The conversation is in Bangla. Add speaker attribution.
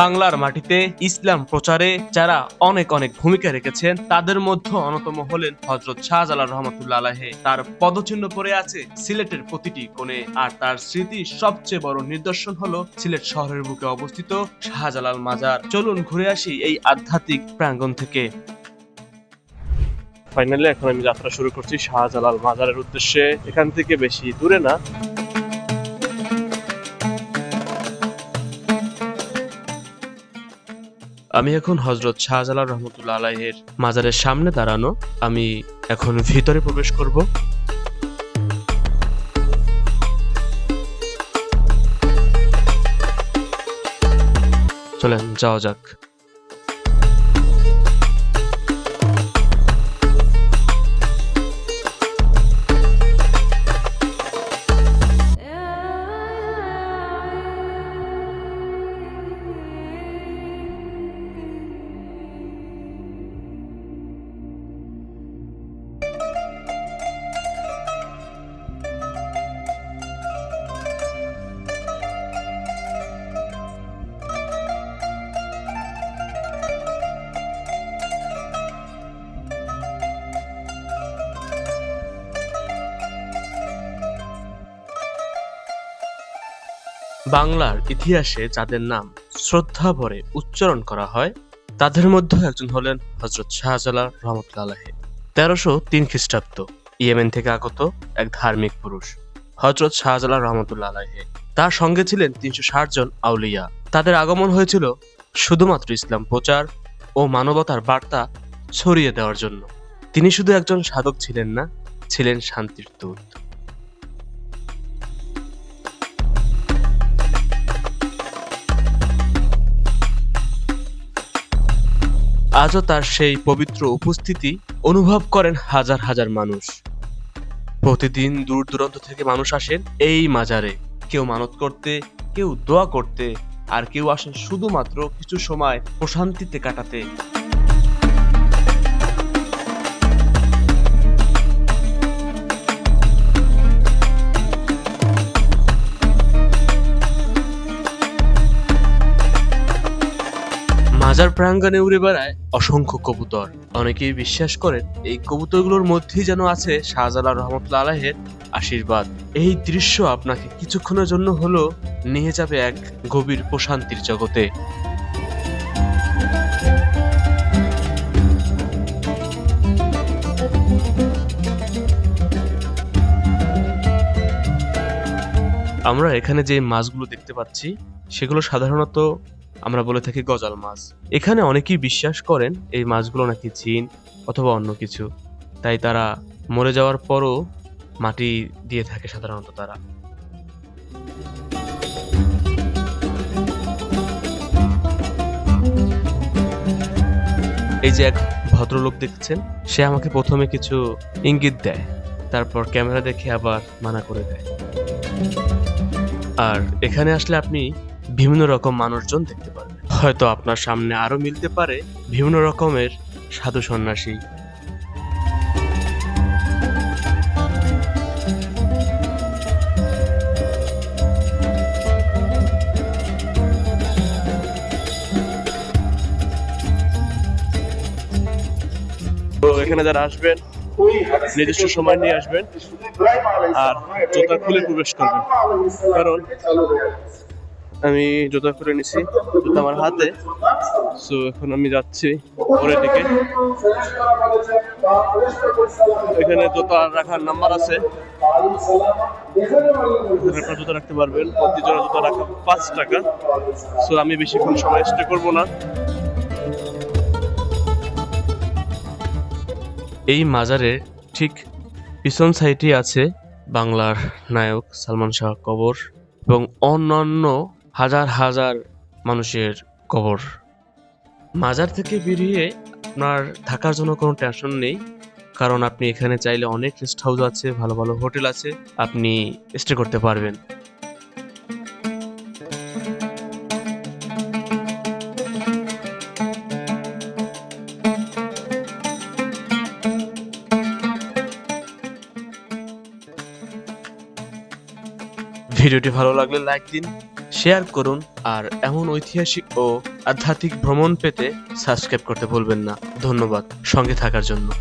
Speaker 1: বাংলার মাটিতে ইসলাম প্রচারে যারা অনেক অনেক ভূমিকা রেখেছেন, তাদের মধ্যে অন্যতম হলেন হজরত শাহজালাল রহমতুল্লাহ আলাহে তার পদচিহ্ন পড়ে আছে সিলেটের প্রতিটি কোণে। আর তার স্মৃতি সবচেয়ে বড় নিদর্শন হলো সিলেট শহরের বুকে অবস্থিত শাহজালাল মাজার। চলুন ঘুরে আসি এই আধ্যাত্মিক প্রাঙ্গণ থেকে। ফাইনালি এখন আমি যাত্রা শুরু করছি শাহজালাল মাজারের উদ্দেশ্যে। এখান থেকে বেশি দূরে না। আমি এখন হজরত শাহজালাল রহমতুল্লা আলাইহের মাজারের সামনে দাঁড়ানো। আমি এখন ভিতরে প্রবেশ করব। চলেন, যাওয়া যাক। বাংলার ইতিহাসে যাদের নাম শ্রদ্ধা ভরে উচ্চারণ করা হয়, তাদের মধ্যে একজন হলেন হজরত শাহজালাল রহমতুল্লাহ আলাহি তেরোশো তিন খ্রিস্টাব্দ, ইয়েমেন থেকে আগত এক ধার্মিক পুরুষ হজরত শাহজালাল রহমতুল্লাহ আলাহি তার সঙ্গে ছিলেন তিনশো ষাট জন আউলিয়া। তাদের আগমন হয়েছিল শুধুমাত্র ইসলাম প্রচার ও মানবতার বার্তা ছড়িয়ে দেওয়ার জন্য। তিনি শুধু একজন সাধক ছিলেন না, ছিলেন শান্তির দূত। আজও তার সেই পবিত্র উপস্থিতি অনুভব করেন হাজার হাজার মানুষ। প্রতিদিন দূর দূরান্ত থেকে মানুষ আসেন এই মাজারে। কেউ মানত করতে, কেউ দোয়া করতে, আর কেউ আসেন শুধুমাত্র কিছু সময় প্রশান্তিতে কাটাতে। মাজার প্রাঙ্গণে উড়ে বেড়ায় অসংখ্য কবুতর। অনেকেই বিশ্বাস করেন এই কবুতরগুলোর মধ্যেই যেন আছে শাহজালাল রহমতুল্লাহ আলাহের আশীর্বাদ। এই দৃশ্য আপনাকে কিছুক্ষণের জন্য হলেও নিয়ে যাবে এক গভীর প্রশান্তির জগতে। আমরা এখানে যে মাছগুলো দেখতে পাচ্ছি, সেগুলো সাধারণত আমরা বলে থাকি গজাল মাছ। এখানে অনেকেই বিশ্বাস করেন এই মাছগুলো নাকি জিন অথবা অন্য কিছু। তাই তারা মরে যাওয়ার পরও মাটি দিয়ে থাকে সাধারণত তারা। এই যে এক ভদ্রলোক দেখছেন, সে আমাকে প্রথমে কিছু ইঙ্গিত দেয়, তারপর ক্যামেরা দেখে আবার মানা করে দেয়। আর এখানে আসলে আপনি বিভিন্ন রকম মানুষজন দেখতে পারবেন হয়তো আপনার সামনে আরও মিলতে পারে বিভিন্ন রকমের সাধু সন্ন্যাসী। তো এখানে যারা আসবেন
Speaker 2: নিজস্ব সময় নিয়ে আসবেন আর জোতা খুলে প্রবেশ করবেন।
Speaker 1: কারণ আমি জুতা করে নিছি, জুতা আমার হাতে। সো এখন আমি যাচ্ছি পরের দিকে। এখানে জুতা রাখার নাম্বার আছে। আপনার জুতা রাখতে পারবেন। প্রতি জোড়া জুতা রাখা পাঁচ টাকা। সো আমি বেশিক্ষণ সময় স্টে করব না। এই মাজারের ঠিক পিছন সাইডে আছে বাংলার নায়ক সালমান শাহ কবর এবং অন্যান্য হাজার হাজার মানুষের কবর। মাজার থেকে বেরিয়ে আপনার থাকার জন্য কোনো টেনশন নেই, কারণ আপনি এখানে চাইলে অনেক রেস্ট হাউস আছে, ভালো ভালো হোটেল আছে, আপনি স্টে করতে পারবেন। ভিডিওটি ভালো লাগলে লাইক দিন। শেয়ার করুন আর এমন ঐতিহাসিক ও আধ্যাত্মিক ভ্রমণ পেতে সাবস্ক্রাইব করতে ভুলবেন না। ধন্যবাদ সঙ্গে থাকার জন্য।